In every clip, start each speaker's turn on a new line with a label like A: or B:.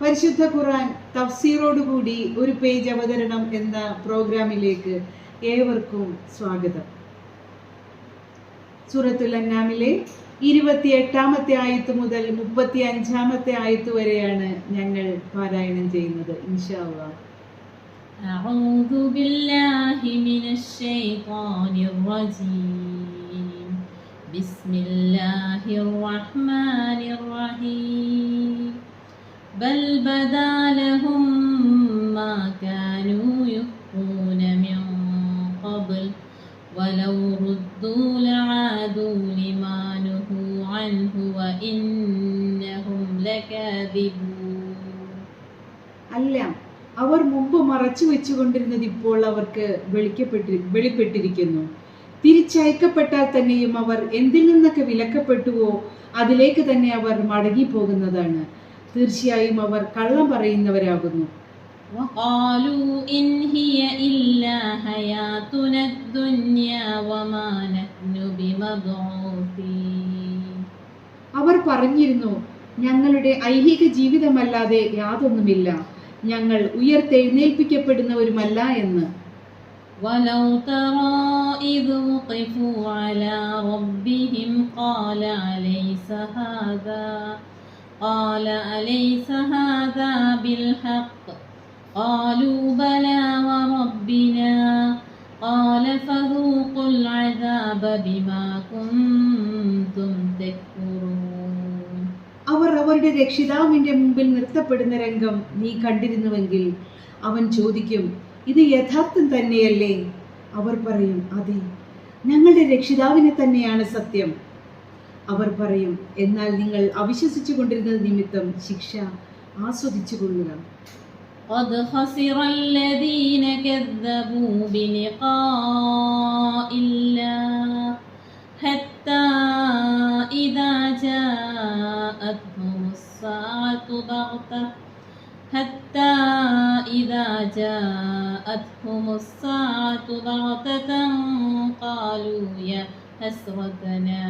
A: പരിശുദ്ധ ഖുർആൻ തഫ്സീറോടുകൂടി ഒരു പേജ് അവതരണം എന്ന പ്രോഗ്രാമിലേക്ക് ഏവർക്കും സ്വാഗതം സൂറത്തുൽ അന്നാമിലെ ഇരുപത്തി എട്ടാമത്തെ ആയത്ത് മുതൽ മുപ്പത്തി അഞ്ചാമത്തെ ആയത്ത് വരെയാണ് ഞങ്ങൾ പാരായണം ചെയ്യുന്നത് ഇൻഷാ അള്ളാഹ്
B: أعوذ بالله من الشيطان الرجيم بسم الله الرحمن الرحيم بل بدا لهم ما كانوا يخفون من قبل ولو ردوا لعادوا لما نهوا عنه وإنهم لكاذبون
A: അല്ല അവർ മുമ്പ് മറച്ചു വെച്ചുകൊണ്ടിരുന്നത് ഇപ്പോൾ അവർക്ക് വെളിക്കപ്പെട്ടി വെളിപ്പെട്ടിരിക്കുന്നു തിരിച്ചയക്കപ്പെട്ടാൽ തന്നെയും അവർ എന്തിൽ നിന്നൊക്കെ വിലക്കപ്പെട്ടുവോ അതിലേക്ക് തന്നെ അവർ മടങ്ങിപ്പോകുന്നതാണ് തീർച്ചയായും അവർ കള്ളം പറയുന്നവരാകുന്നു
B: وقالوا إن هي إلا حياتنا الدنيا وما نحن بمبعوثين
A: അവർ പറഞ്ഞിരുന്നു ഞങ്ങളുടെ ഐഹിക ജീവിതമല്ലാതെ യാതൊന്നുമില്ല ഞങ്ങൾ ഉയർത്തെഴുന്നേൽപ്പിക്കപ്പെടുന്നവരുമല്ല എന്ന്
B: ولو ترى إذ وقفوا على ربهم قال أليس هذا قال أليس هذا بالحق قالوا بلى وربنا قال فذوقوا العذاب بما كنتم تكفرون
A: അവർ അവരുടെ രക്ഷിതാവിന്റെ മുമ്പിൽ നിർത്തപ്പെടുന്ന രംഗം നീ കണ്ടിരുന്നുവെങ്കിൽ അവൻ ചോദിക്കും ഇത് യഥാർത്ഥം തന്നെയല്ലേ അവർ പറയും അതെ ഞങ്ങളുടെ രക്ഷിതാവിനെ തന്നെയാണ് സത്യം അവർ പറയും എന്നാൽ നിങ്ങൾ അവിശ്വസിച്ചു കൊണ്ടിരുന്നത് നിമിത്തം ശിക്ഷ ആസ്വദിച്ചു കൊള്ളുക
B: قد خسر الذين كذبوا بلقاء الله حتى إذا جاءتهم الساعة بغتة حتى إذا جاءتهم الساعة بغتة قالوا يا حسرتنا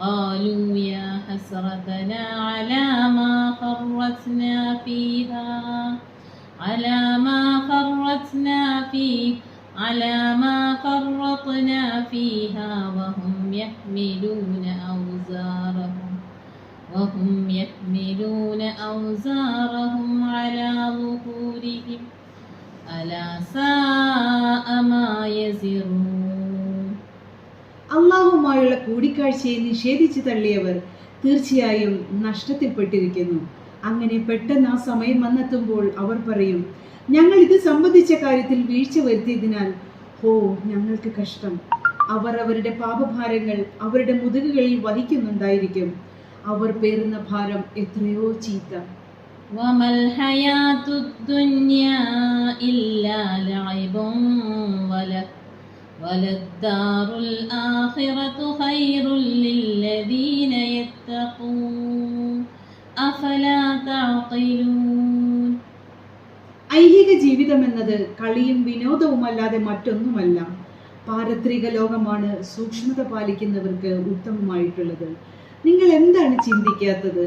B: قالوا يا حسرتنا على ما فرطنا فيها على ما فرطنا فيه على ما فرطنا فيها وهم يحملون أوزارهم وهم يحملون أوزارهم على ظهورهم. ألا ساء ما يزرون.
A: അള്ളാഹുമായുള്ള കൂടിക്കാഴ്ചയെ നിഷേധിച്ചു തള്ളിയവർ തീർച്ചയായും നഷ്ടത്തിൽപ്പെട്ടിരിക്കുന്നു. അങ്ങനെ പെട്ടെന്ന് ആ സമയം വന്നെത്തുമ്പോൾ അവർ പറയും ഞങ്ങൾ ഇത് സംബന്ധിച്ച കാര്യത്തിൽ വീഴ്ച വരുത്തിയതിനാൽ ഹോ ഞങ്ങൾക്ക് കഷ്ടം. അവർ അവരുടെ പാപഭാരങ്ങൾ അവരുടെ മുതുകുകളിൽ വഹിക്കുന്നുണ്ടായിരിക്കും. അവർ പേരുന്ന ഭാരം എത്രയോ ചീത്ത.
B: ഇല്ലാ وللدار الآخرة خير للذين يتقون أفلا تعقلون
A: ഐഹിക ജീവിതം എന്നത് കളിയും വിനോദവുമല്ലാതെ മറ്റൊന്നുമല്ല പാരത്രിക ലോകമാണ് സൂക്ഷ്മത പാലിക്കുന്നവർക്ക് ഉത്തമമായിട്ടുള്ളത് നിങ്ങൾ എന്താണ് ചിന്തിക്കാത്തത്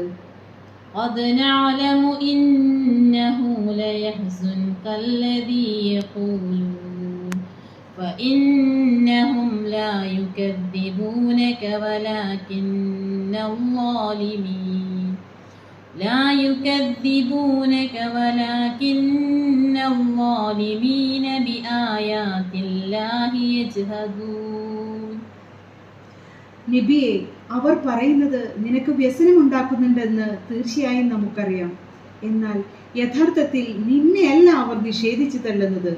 B: قد نعلم إنه ليحزنك الذي يقولون فإنهم لا يكذبونك ولكن الظالمين لا يكذبونك ولكن الظالمين بآيات الله يجهدون
A: നബിയെ അവർ പറയുന്നത് നിനക്ക് വ്യസനമുണ്ടാക്കുന്നുണ്ടെന്ന് തീർച്ചയായും നമുക്കറിയാം എന്നാൽ യഥാർത്ഥത്തിൽ നിന്നെയല്ല അവർ നിഷേധിച്ചു തള്ളുന്നത്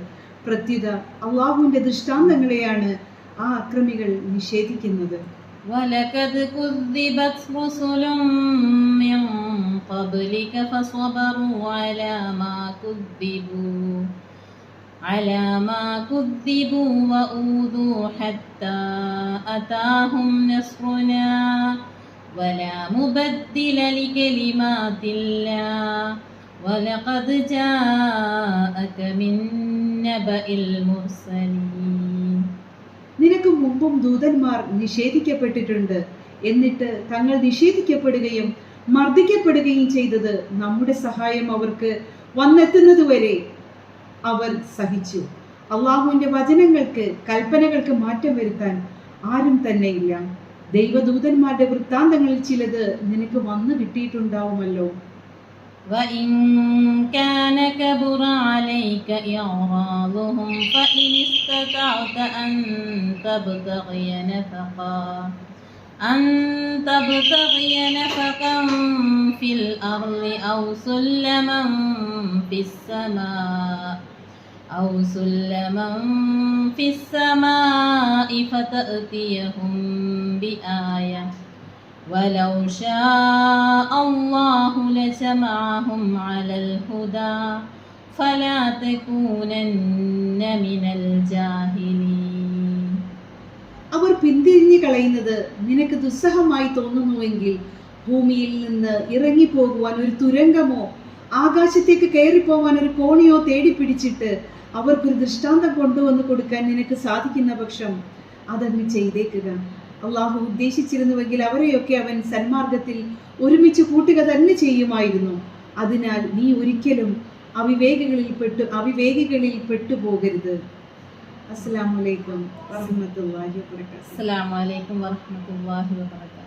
A: പ്രത്യുത അള്ളാഹുവിന്റെ ദൃഷ്ടാന്തങ്ങളെയാണ് ആ അക്രമികൾ നിഷേധിക്കുന്നത്
B: ولقد كذبت رسل من قبلك فصبروا على ما كذبوا على ما كذبوا وأوذوا حتى أتاهم نصرنا ولا مبدل لكلمات الله ولقد جاءك من نبأ المرسلين
A: നിനക്ക് മുമ്പും ദൂതന്മാർ നിഷേധിക്കപ്പെട്ടിട്ടുണ്ട്. എന്നിട്ട് തങ്ങൾ നിഷേധിക്കപ്പെടുകയും മർദ്ദിക്കപ്പെടുകയും ചെയ്തത് നമ്മുടെ സഹായം അവർക്ക് വന്നെത്തുന്നതുവരെ അവർ സഹിച്ചു. അള്ളാഹുവിന്റെ വചനങ്ങൾക്ക് കൽപ്പനകൾക്ക് മാറ്റം വരുത്താൻ ആരും തന്നെ ഇല്ല. ദൈവദൂതന്മാരുടെ വൃത്താന്തങ്ങളിൽ ചിലത് നിനക്ക് വന്നു കിട്ടിയിട്ടുണ്ടാവുമല്ലോ.
B: وإن كان كبر عليك إعراضهم فإن استطعت أن تبتغي نفقا أن تبتغي نفقا في الأرض أو سلما في السماء أو سلما في السماء فتأتيهم بآية ولو شاء الله لجمعهم على الهدى فلا تكونن من الجاهلين
A: അവർ പിന്തിരിഞ്ഞു കളയുന്നത് നിനക്ക് ദുസ്സഹമായി തോന്നുന്നുവെങ്കിൽ ഭൂമിയിൽ നിന്ന് ഇറങ്ങിപ്പോകുവാൻ ഒരു തുരങ്കമോ ആകാശത്തേക്ക് കയറിപ്പോവാൻ ഒരു കോണിയോ തേടി പിടിച്ചിട്ട് അവർക്കൊരു ദൃഷ്ടാന്തം കൊണ്ടുവന്ന് കൊടുക്കാൻ നിനക്ക് സാധിക്കുന്ന പക്ഷം അതങ്ങ് ചെയ്തേക്കുക അള്ളാഹു ഉദ്ദേശിച്ചിരുന്നുവെങ്കിൽ അവരെയൊക്കെ അവൻ സന്മാർഗത്തിൽ ഒരുമിച്ച് കൂട്ടുക തന്നെ ചെയ്യുമായിരുന്നു. അതിനാൽ നീ ഒരിക്കലും അവിവേകളിൽ പെട്ട് അവിവേകളിൽ പെട്ടുപോകരുത്. അസ്സാം വലൈക്കും വാഹമത്തല്ലാഹി
B: വാത്തു അസ്സാം വലൈക്കും വാഹമത്തല്ലാഹി വാത്തു